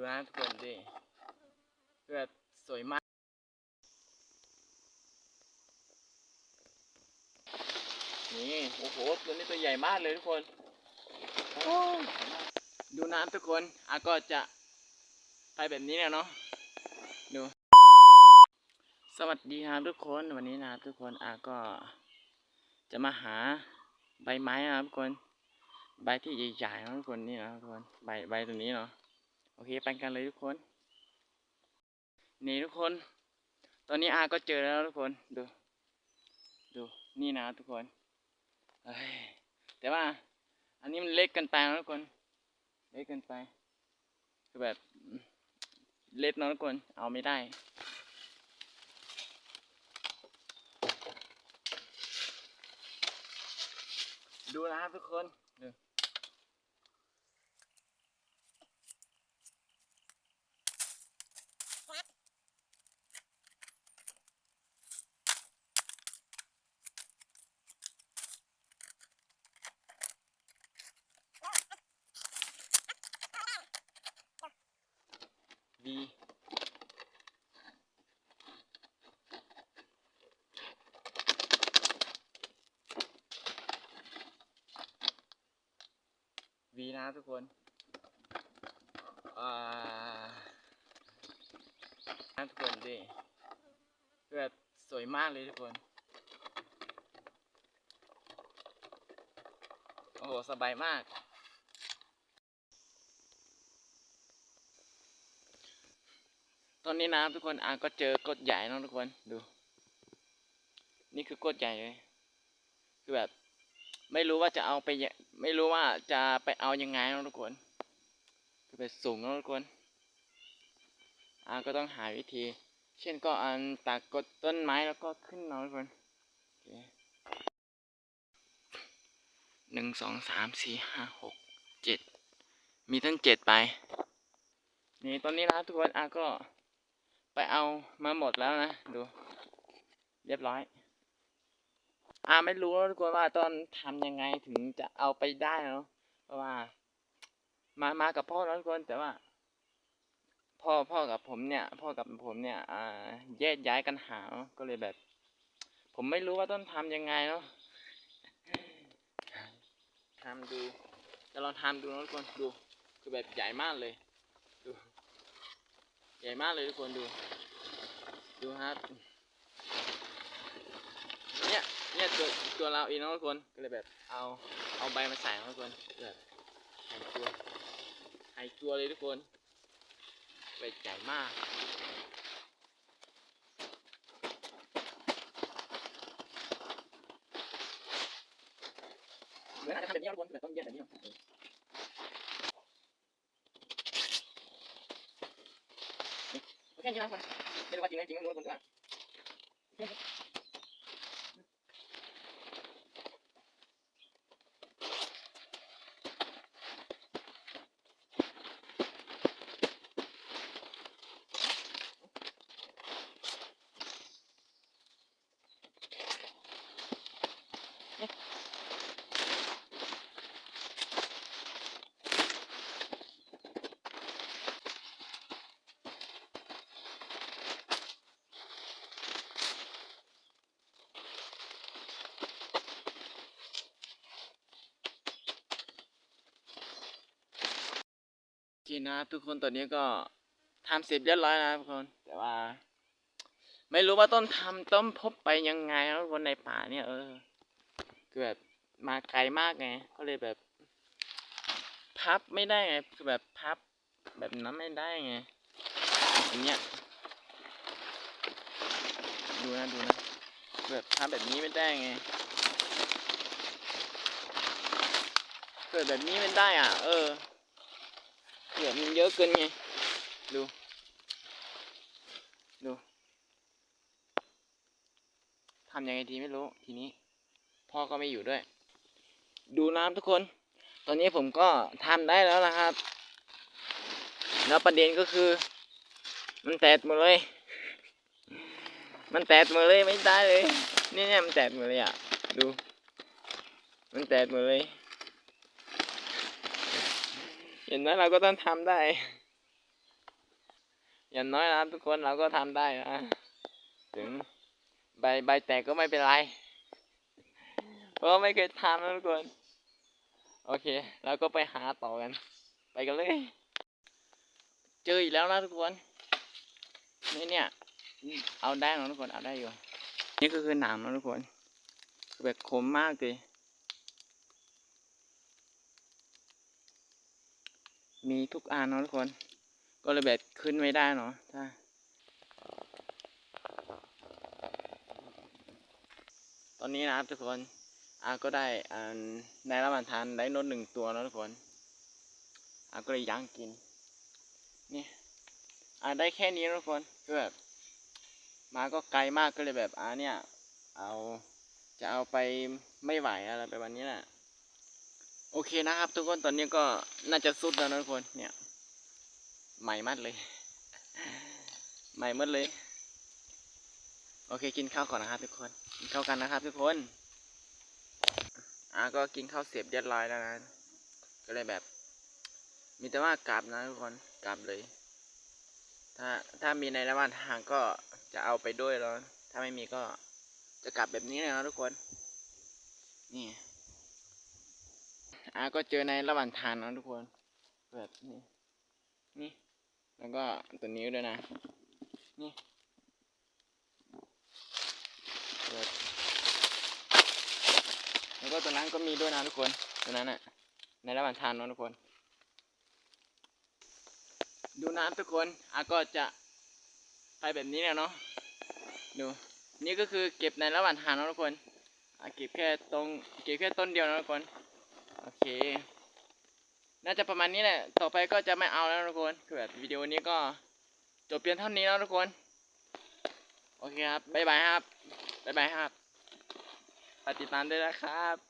ดูนะทุกคนดิคือแบบสวยมาก นี่ โอ้โห ตัวนี้ตัวใหญ่มากเลยทุกคน ดูน้ำทุกคนอาก็จะไปแบบนี้แหละเนาะ ดู สวัสดีครับทุกคน วันนี้นะทุกคนอาก็จะมาหาใบไม้นะครับทุกคน ใบที่ใหญ่ๆนะทุกคนนี่นะทุกคน ใบใบตัวนี้เนาะ โอเคไปกันเลยทุกคน นี่ทุกคน ตอนนี้อาก็เจอแล้วทุกคน ดู ดู นี่นะทุกคนแต่ว่า อันนี้มันเล็กเกันไปนะทุกคน เล็กเกันไป คือแบบ เล็กนอะทุกคน เอาไม่ได้ดูนะครับทุกคนดูวี นะทุกคนอ่านะทุกคนดิคือแบบสวยมากเลยทุกคน โอ้โห สบายมาก ตอนนี้นะทุกคนอาก็เจอกดใหญ่นะทุกคน ดู นี่คือกดใหญ่เลย คือแบบ ไม่รู้ว่าจะเอาไปไม่รู้ว่าจะไปเอายังไงนะทุกคน คือแบบสูงนะทุกคนอาก็ต้องหาวิธี เช่นก็อันตักกดต้นไม้แล้วก็ขึ้นนะทุกคนหนึ่งสองสามสี่ห้าหกเจ็ดมีตั้งเจ็ดไป นี่ตอนนี้นะทุกคนอาก็ไปเอามาหมดแล้วนะ ดู เรียบร้อย อ่าไม่รู้ทุกคนว่าตอนทำยังไงถึงจะเอาไปได้เนาะเพราะว่า มามากับพ่อนะทุกคนแต่ว่า พ่อพ่อกับผมเนี่ย พ่อกับผมเนี่ย อ่า แยกย้ายกันหาเนอะก็เลยแบบ ผมไม่รู้ว่าต้องทำยังไงเนาะทำดูจะลองทำดูนะทุกคนดูคือแบบใหญ่มากเลย ดู ใหญ่มากเลยทุกคนดู ดูครับ เนี่ยตัวตัวเราเองนะทุกคนก็เลยแบบเอาเอาใบมาใส่นะทุกคนแบบหายตัวหายตัวเลยทุกคนแบใหญ่มากเหมือนอาจจะทำแบบนี้ทุกคนแบบต้องแยกแบบนี้นะแค่นี้นะคนไม่รู้ว่าจริงไหมจริงไม่รู้ทุกคนต่ว่าโอเคนะทุกคนตอนนี้ก็ทำเสร็จเรียบร้อยแล้วนะทุกคน แต่ว่า ไม่รู้ว่าต้นทำต้นพบไปยังไงนะทุกคนในป่าเนี่ยเออคือแบบมาไกลมากไงก็เลยแบบ พับไม่ได้ไงคือแบบพับ แบบนั้นไม่ได้ไงอันเนี้ยดูนะดูนะแบบพับแบบนี้ไม่ได้ไงเกิดแบบนี้ไม่ได้อะ เออ เกือมันเยอะเกินไง ดู ดู ทำยังไงดีไม่รู้ ทีนี้ พ่อก็ไม่อยู่ด้วย ดูน้ำทุกคน ตอนนี้ผมก็ทำได้แล้วนะครับ แล้วประเด็นก็คือ มันแตกหมดเลย มันแตกหมดเลยไม่ได้เลยนี่ยเนี่ยมันแตกหมดเลยอะ ดู มันแตกหมดเลย เห็นไหมเราก็ต้องทำได้ อย่างน้อยนะทุกคนเราก็ทำได้นะถึงใบใบแตกก็ไม่เป็นไร เพราะไม่เคยทำนะทุกคน โอเคเราก็ไปหาต่อกัน ไปกันเลย เจออีกแล้วนะทุกคน นี่เนี่ย เอาได้นะทุกคน เอาได้อยู่ นี่ก็คือหนามนะทุกคนแบบคมมากเลย มีทุกอันเนาะทุกคน ก็เลยแบบขึ้นไม่ได้เนาะถ้าตอนนี้นะครับทุกคนอาก็ได้อ่าในระหว่างทานได้นดหนึ่งตัวแล้วทุกคนอาก็เลยย่างกินนี่อาได้แค่นี้ทุกคนก็แบบมาก็ไกลมากก็เลยแบบอาเนี่ย เอาจะเอาไปไม่ไหวอะไรไปวันนี้แหละ โอเคนะครับทุกคนตอนนี้ก็น่าจะสุดแล้วนะทุกคนเนี่ย ใหม่มากเลย ใหม่หมดเลย โอเคกินข้าวก่อนนะครับทุกคนกินข้าวกันนะครับ ทุกคนอ่าก็กินข้าวเสียบเรียบร้อยแล้วนะก็เลยแบบ มีแต่ว่ากลับนะทุกคนกลับเลย ถ้าถ้ามีในระหว่างทางก็จะเอาไปด้วยแล้วถ้าไม่มีก็จะกลับแบบนี้เลยนะทุกคน นี่ อาก็เจอในระหว่างทางนะทุกคน แบบนี้นี่ แล้วก็ตัวนี้วด้วยนะ นี่เปิดแล้วก็ตัวนั้นก็มีด้วยนะทุกคน ตัวนั้นอะในระหว่างทางนอะทุกคน ดูน้ำทุกคนอาก็จะไปแบบนี้แหละเนาะ ดู นี่ก็คือเก็บในระหว่างทางนอะทุกคนอาเก็บแค่ตรง เก็บแค่ต้นเดียวนะทุกคน อเค น่าจะประมาณนี้แหละ ต่อไปก็จะไม่เอาแล้วทุกคน คือแบบวิดีโอนี้ก็จบเพียงเท่านี้แล้วทุกคน โอเคครับ บ๊ายบายครับ บ๊ายบายครับ ติดตามด้วยนะครับ